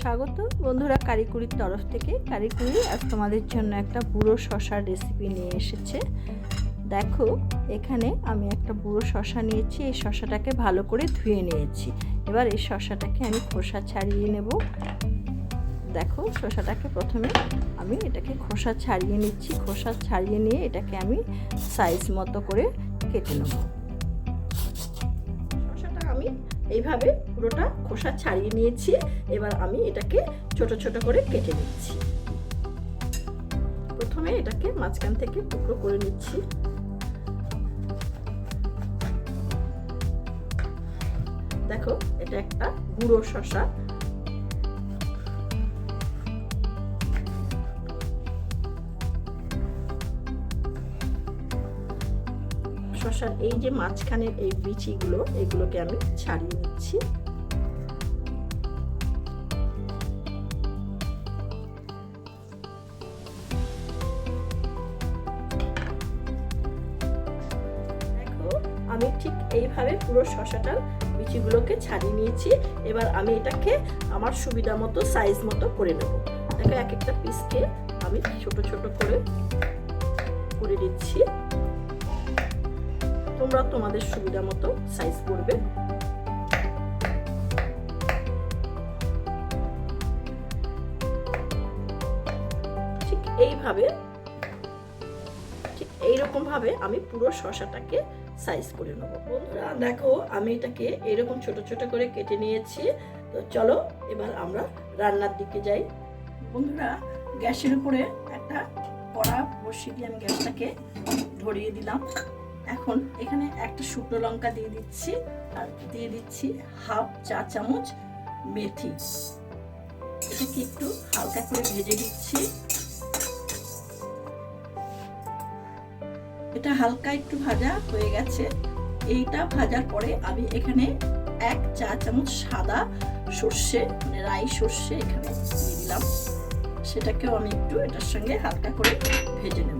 স্বাগত। বন্ধুরা, কারিকুরির তরফ থেকে, কারিকুরি আজ তোমাদের জন্য একটা বুড়ো শশার রেসিপি নিয়ে এসেছে। দেখো, এখানে আমি একটা বুড়ো শশা নিয়েছি, এই শশাটাকে ভালো করে ধুয়ে নিয়েছি। এবার এই শশাটাকে আমি খোসা ছাড়িয়ে নেব। দেখো, শশাটাকে প্রথমে আমি এটাকে খোসা ছাড়িয়ে নিচ্ছি। খোসা ছাড়িয়ে নিয়ে এটাকে আমি সাইজ মতো করে কেটে নেব। শশাটা আমি এইভাবে পুরোটা খোসা ছাড়িয়ে নিয়েছি। এবার আমি এটাকে ছোট ছোট করে কেটে নিচ্ছি। প্রথমে এটাকে মাঝখান থেকে টুকরো করে নিচ্ছি। দেখো, এটা একটা গুঁড়ো শশা শশার এই যে মাঝখানের এই বিচিগুলো, এগুলোকে আমি ছাড়িয়ে নিচ্ছি। আমি ঠিক এইভাবে পুরো শশাটার বিচিগুলোকে ছাড়িয়ে নিয়েছি। এবার আমি এটাকে আমার সুবিধা মতো সাইজ মতো করে নেব। দেখো, এক একটা পিসকে আমি ছোট ছোট করে করে দিচ্ছি। তোমরা তোমাদের সুবিধা মতো সাইজ করবে। ঠিক এইভাবে, ঠিক এইরকম ভাবে আমি পুরো শশাটাকে সাইজ করে নেব। বন্ধুরা, দেখো আমি এটাকে এরকম ছোট ছোট করে কেটে নিয়েছি। তো চলো এবার আমরা রান্নার দিকে যাই। বন্ধুরা, গ্যাসের উপরে একটা কড়া বসিয়ে দিয়ে আমি গ্যাসটাকে ধরিয়ে দিলাম। এখন এখানে একটা শুকনো লঙ্কা দিয়ে দিচ্ছি, আর দিয়ে দিচ্ছি হাফ চা চামচ মেথি। এটাকে একটু হালকা করে ভেজে দিচ্ছি এটা হালকা একটু ভাজা হয়ে গেছে। এইটা ভাজার পরে আমি এখানে এক চা চামচ সাদা সর্ষে মানে রাই সর্ষে এখানে দিয়ে দিলাম। সেটাকেও আমি একটু এটার সঙ্গে হালকা করে ভেজে নেব।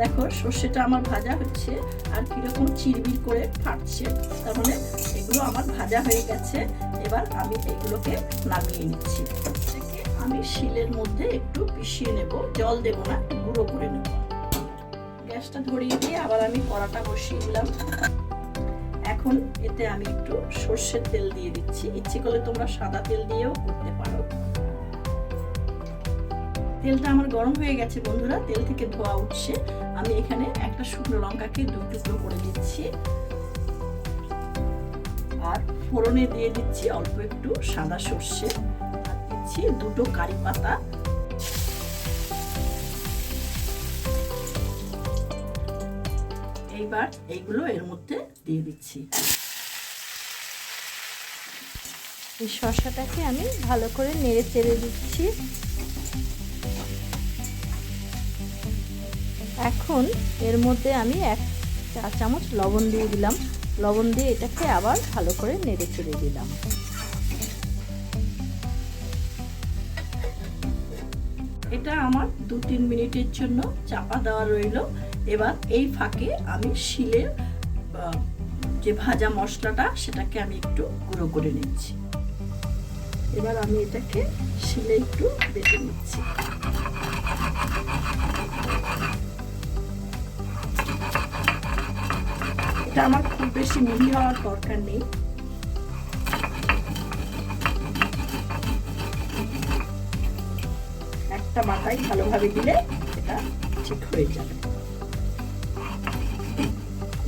দেখো, সর্ষেটা আমার ভাজা হচ্ছে আর কীরকম চিরবির করে ফাটছে। তার মানে এগুলো আমার ভাজা হয়ে গেছে। এবার আমি এগুলোকে নামিয়ে নিচ্ছি। আমি শিলের মধ্যে একটু পিষিয়ে নেব। জল দেব না গুঁড়ো করে নেব। গ্যাসটা ধরিয়ে দিয়ে আবার আমি কড়াটা বসিয়ে দিলাম। এখন এতে আমি একটু সর্ষের তেল দিয়ে দিচ্ছি। ইচ্ছে করলে তোমরা সাদা তেল দিয়েও করতে পারো। তেলটা আমার গরম হয়ে গেছে বন্ধুরা, তেল থেকে ধোয়া উঠছে। আমি এখানে একটা শুকনো লঙ্কাকে দু টুকরো করে দিচ্ছি আর ফোড়নে দিয়ে দিচ্ছি অল্প একটু সাদা সর্ষে। দিচ্ছি দুটো কারি পাতা। এইবার এইগুলো এর মধ্যে দিয়ে দিচ্ছি। এই শসাটাকে আমি ভালো করে নেড়ে চেড়ে দিচ্ছি। এখন এর মধ্যে আমি এক চা চামচ লবণ দিয়ে দিলাম। লবণ দিয়ে এটাকে আবার ভালো করে নেড়ে চেড়ে দিলাম। এটা আমার দু তিন মিনিটের জন্য চাপা দেওয়া রইল। এবার এই ফাঁকে আমি শিলের যে ভাজা মশলাটা, সেটাকে আমি একটু গুঁড়ো করে নিচ্ছি। এবার আমি এটাকে শিলে একটু বেটে নিচ্ছি। এটা আমার খুব বেশি মিহি হওয়ার দরকার নেই। একটা মাথায় ভালোভাবে দিলে এটা ঠিক হয়ে যাবে।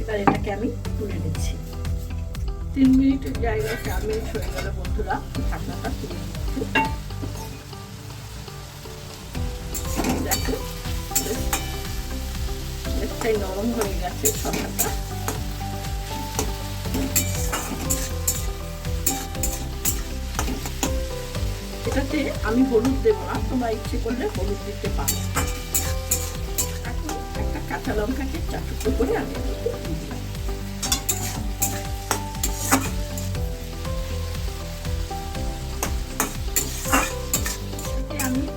এবার এটাকে আমি তুলে নিচ্ছি। তিন মিনিটের জায়গায় চার মিনিট হয়ে গেল বন্ধুরা, ঢাকনাটা তুলে নরম হয়ে গেছে শশাটা এটাতে আমি হলুদ দেবো না তোমরা ইচ্ছে করলে হলুদ দিতে পারো। একটা কাঁচা লঙ্কাকে চাটুকো করে আমি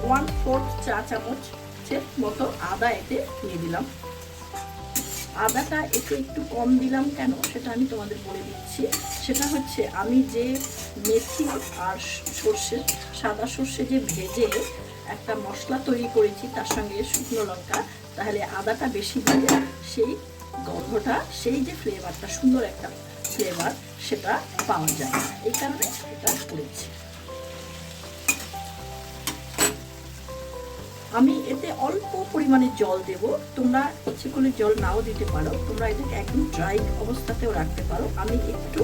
ওয়ান ফোর্থ চা চামচের মতো আদা এতে দিয়ে দিলাম। আদাটা এতে একটু কম দিলাম কেন সেটা আমি তোমাদের বলে দিচ্ছি। সেটা হচ্ছে আমি যে মেথি আর সর্ষে, সাদা সর্ষে যে ভেজে একটা মশলা তৈরি করেছি তার সঙ্গে শুকনো লঙ্কা, তাহলে আদাটা বেশি দিলে সেই গন্ধটা, সেই যে ফ্লেভারটা সুন্দর একটা ফ্লেভার সেটা পাওয়া যায়। এই কারণে এটা করেছি। আমি এতে অল্প পরিমাণে জল দেব। তোমরা ইচ্ছে করলে জল নাও দিতে পারো। তোমরা এটাকে একদম ড্রাই অবস্থাতেও রাখতে পারো। আমি একটু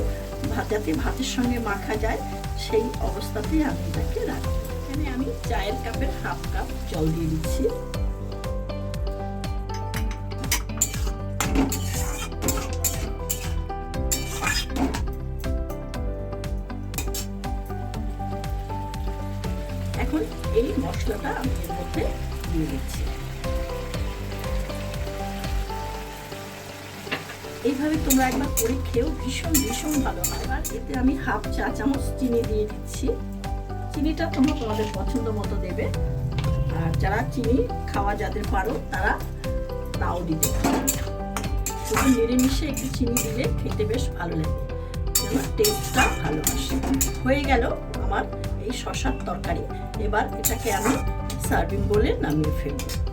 ভাত যাতে ভাতের সঙ্গে মাখা যায়, সেই অবস্থাতেই আমি এটাকে রাখি। এখানে আমি চায়ের কাপের হাফ কাপ জল দিয়ে দিচ্ছি। এইভাবে তোমরা একবার করে খেয়েও ভীষণ ভীষণ ভালো হয়। এবার এতে আমি হাফ চা চামচ চিনি দিয়ে দিচ্ছি। চিনিটা তোমরা তোমাদের পছন্দ মতো দেবে। আর যারা চিনি খাওয়া যাদের পারো, তারা নাও দিতে শুধু নিরামিষে একটু চিনি দিলে খেতে বেশ ভালো লাগে। যেন টেস্টটা ভালো আসে। হয়ে গেল আমার এই শশার তরকারি। এবার এটাকে আমি সার্ভিং বলে নামিয়ে ফেলব।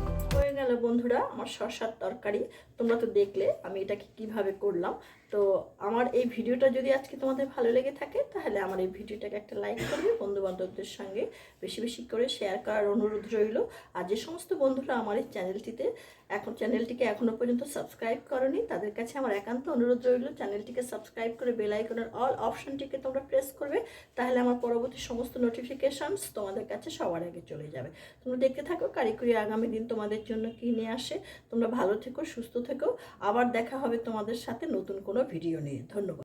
বন্ধুরা আমার শশার তরকারি তোমরা তো দেখলে আমি এটাকে কীভাবে করলাম। তো আমার এই ভিডিওটা যদি আজকে তোমাদের ভালো লেগে থাকে, তাহলে আমার এই ভিডিওটাকে একটা লাইক করবে বন্ধু বান্ধবদের সঙ্গে বেশি বেশি করে শেয়ার করার অনুরোধ রইল। আর যে সমস্ত বন্ধুরা আমার এই চ্যানেলটিতে এখন চ্যানেলটিকে এখনও পর্যন্ত সাবস্ক্রাইব করনি, তাদের কাছে আমার একান্ত অনুরোধ রইল চ্যানেলটিকে সাবস্ক্রাইব করে বেল আইকনের অল অপশনটিকে তোমরা প্রেস করবে, তাহলে আমার পরবর্তী সমস্ত নোটিফিকেশানস তোমাদের কাছে সবার আগে চলে যাবে। তোমরা দেখতে থাকো কারিগরি আগামী দিন তোমাদের জন্য কী নিয়ে আসে। তোমরা ভালো থেকো, সুস্থ থেকো। আবার দেখা হবে তোমাদের সাথে নতুন কোনো ভিডিও নিয়ে। ধন্যবাদ।